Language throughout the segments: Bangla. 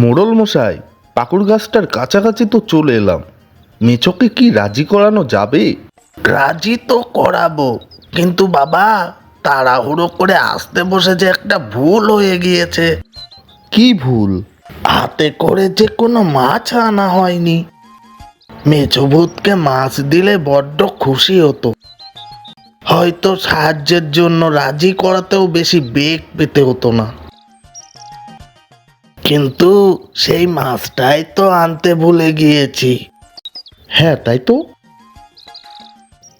মোড়ল মশাই পাকুড় গাছটার কাছাকাছি তো চলে এলাম। মেচোকে কি রাজি করানো যাবে? রাজি তো করাবো কিন্তু বাবা তাড়াহুড়ো করে আসতে বসে যে একটা ভুল হয়ে গিয়েছে। কি ভুল? হাতে করে যে কোনো মাছ আনা হয়নি। মেজভূতকে মাছ দিলে বড্ড খুশি হতো। হয়তো সাহায্যের জন্য রাজি করাতেও বেশি বেগ পেতে হতো না। কিন্তু সেই মাছটাই তো আনতে ভুলে গিয়েছি। হ্যাঁ তাই তো।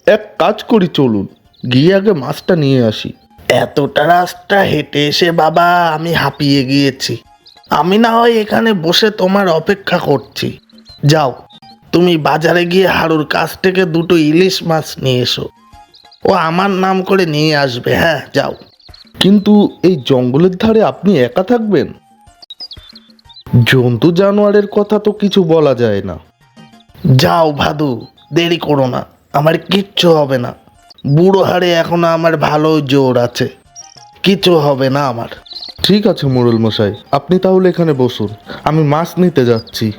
এক কাজ করি চলুন গিয়ে আগে মাছটা নিয়ে আসি। এতটা রাস্তা হেঁটে এসে বাবা আমি হাঁপিয়ে গিয়েছি। আমি না হয় এখানে বসে তোমার অপেক্ষা করছি। যাও তুমি বাজারে গিয়ে হাড়ুর কাছ থেকে দুটো ইলিশ মাছ নিয়ে এসো। ও আমার নাম করে নিয়ে আসবে হ্যাঁ যাও। কিন্তু এই জঙ্গলের ধারে আপনি একা থাকবেন? জন্তু জানোয়ারের কথা তো কিছু বলা যায় না। যাও ভাদু দেরি করো না আমার কিচ্ছু হবে না। বুড়ো হাড়ে এখনও আমার ভালো জোর আছে কিছু হবে না আমার। ঠিক আছে মোড়ল মশাই আপনি তাহলে এখানে বসুন আমি মাছ নিতে যাচ্ছি।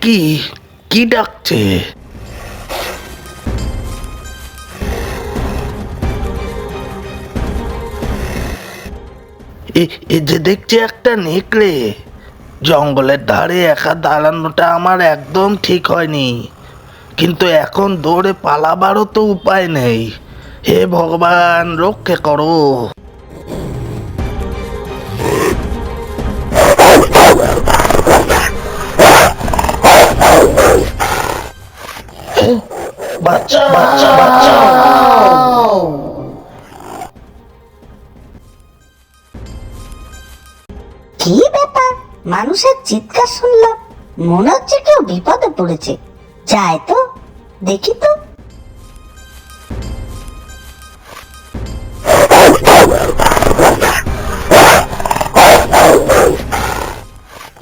কি কি ডাকছে? এ- যে দেখছি একটা নেকড়ে, জঙ্গলের ধারে একা দাঁড়ানোটা আমার একদম ঠিক হয়নি। কিন্তু এখন দৌড়ে পালাবারও তো উপায় নেই। হে ভগবান, রক্ষে করো। বাচ্চা বাচ্চা বাচ্চা। কি ব্যাপার? মানুষের চিৎকার শুনলাম মনে হচ্ছে কেউ বিপদে পড়েছে। যায় তো, দেখি তো।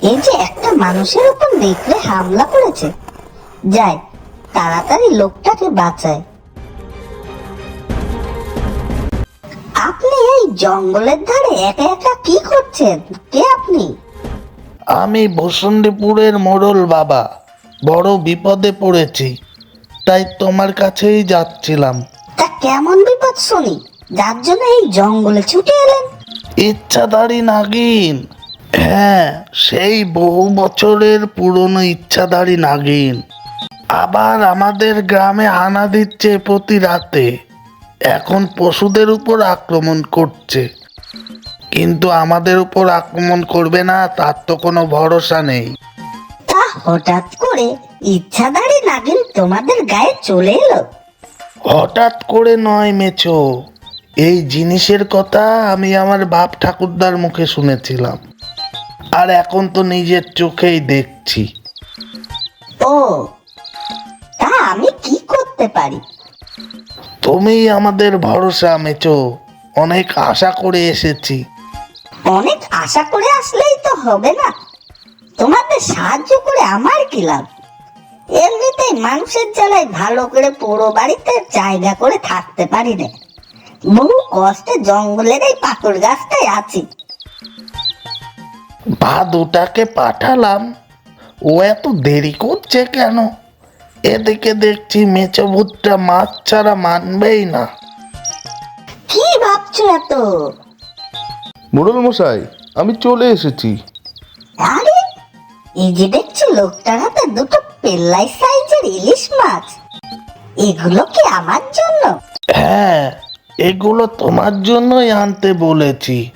এই যে একটা মানুষের উপর নেকড়ে হামলা করেছে। যায় তাড়াতাড়ি লোকটাকে বাঁচায়। আপনি এই জঙ্গলের ধারে একা একা কি করছেন? কে আপনি? আমি বসন্তীপুরের মোড়ল বাবা। বড় বিপদে পড়েছি। তাই তোমার কাছেই যাচ্ছিলাম। তা কেমন বিপদ শুনি? যার জন্য এই জঙ্গলে ছুটে এলেন। ইচ্ছাধারী নাগিন। হ্যাঁ সেই বহু বছরের পুরনো ইচ্ছাধারী নাগিন। আবার আমাদের গ্রামে হানা দিচ্ছে প্রতি রাতে। এখন পশুদের উপর আক্রমণ করছে। কিন্তু আমাদের উপর আক্রমণ করবে না তার তো কোনো ভরসা নেই। তা হঠাৎ করে ইচ্ছাধারী নাগিন তোমাদের গায়ে চলে এলো? হঠাৎ করে নয় মেছো। এই জিনিসের কথা আমি আমার বাপ ঠাকুরদার মুখে শুনেছিলাম। আর এখন তো নিজের চোখেই দেখছি। ও করতে পারি। তুমিই আমাদের ভরসা মেচো। অনেক আশা করে এসেছি। অনেক আশা করে আসলেই তো হবে না। তোমাদের সাহায্য করে আমার কি লাভ? এমনিতেই মানুষের জ্বালায় ভালো করে পুরো বাড়িতে জায়গা করে থাকতে পারি না। বহু কষ্টে জঙ্গলের এই পাকড় গাছটায় আছি। ভাদুটাকে পাঠালাম। ও এত দেরি করছে কেন? এদিকে দেখছি মেচো ভূতটা মাছ ছাড়া মানবেই না। কি ভাবছ এত? মোড়ল মশাই আমি চলে এসেছি। আরে এই যে দেখছি লোকটার হাতে দুটো পেল্লাই সাইজের ইলিশ মাছ। এগুলো কি আমার জন্য? হ্যাঁ এগুলো তোমার জন্যই আনতে বলেছি।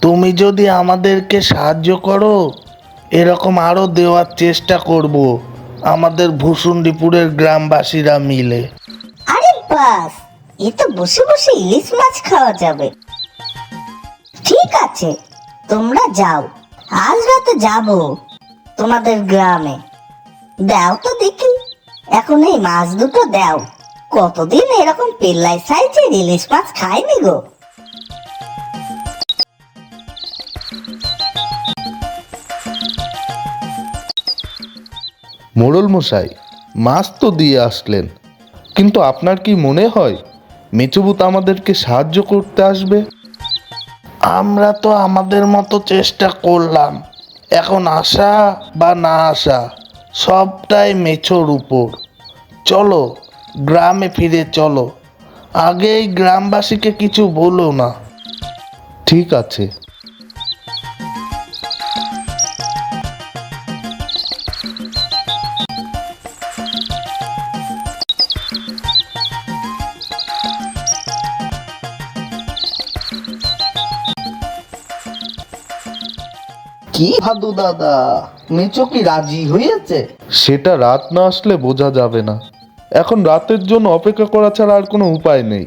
তুমি যদি আমাদেরকে সাহায্য করো এরকম আরও দেওয়ার চেষ্টা করব। আমাদের ভূসুন্ডিপুরের গ্রামবাসীরা মিলে। আরে বাস, এ তো বসে বসে ইলিশ মাছ খাওয়া যাবে। ঠিক আছে, তোমরা যাও, আজ রাতে যাব তোমাদের গ্রামে। দাও তো দেখি, এখন এই মাছ দুটো দাও। কতদিন এরকম পেল্লাই সাইজের ইলিশ মাছ খাইনি গো? মোড়ল মশাই মাছ তো দিয়ে আসলেন। কিন্তু আপনার কি মনে হয় মেচুবুত আমাদেরকে সাহায্য করতে আসবে? আমরা তো আমাদের মতো চেষ্টা করলাম। এখন আসা বা না আসা সবটাই মেছোর উপর। চলো গ্রামে ফিরে চলো। আগে এই গ্রামবাসীকে কিছু বলো না। ঠিক আছে। কি ভাদু দাদা? মেচো কি রাজি হয়েছে? সেটা রাত না আসলে বোঝা যাবে না। এখন রাতের জন্য অপেক্ষা করা ছাড়া আর কোনো উপায় নেই।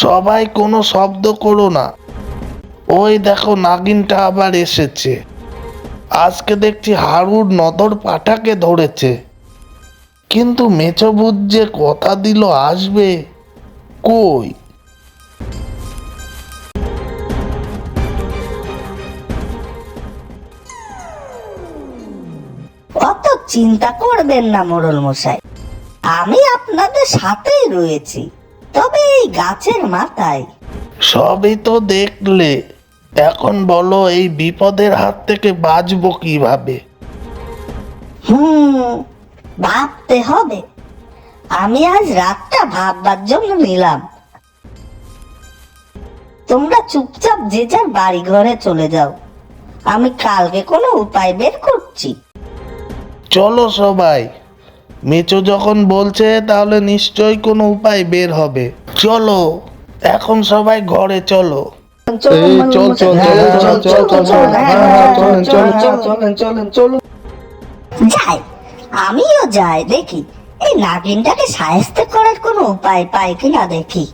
সবাই কোনো শব্দ করো না। ওই দেখো নাগিনটা আবার এসেছে। আজকে দেখছি হাড়ুর নদর পাঠাকে ধরেছে। কিন্তু মেচবুত যে কথা দিল আসবে কই? অত চিন্তা করবেন না মোড়ল মশাই আমি আপনাদের সাথেই রয়েছি। তবে এই গাছের মাথায়। সবই তো দেখলে। এখন বলো এই বিপদের হাত থেকে বাঁচবো কীভাবে? হুম ভাবতে হবে। আমি আজ রাতটা ভাববার জন্য নিলাম। তোমরা চুপচাপ যে যার বাড়ি ঘরে চলে যাও। আমি কালকে কোনো উপায় বের করছি। চলো সবাই। মেচো যখন বলছে তাহলে নিশ্চয়ই কোনো উপায় বের হবে। চলো এখন সবাই ঘরে চলো। চল চল চল চল চল চল চল চলেন চলেন চলেন চলেন চলুন যাই আমিও যাই দেখি। এই নাগিনটাকে সাহেস্তে করার কোনো উপায় পাই কিনা দেখি।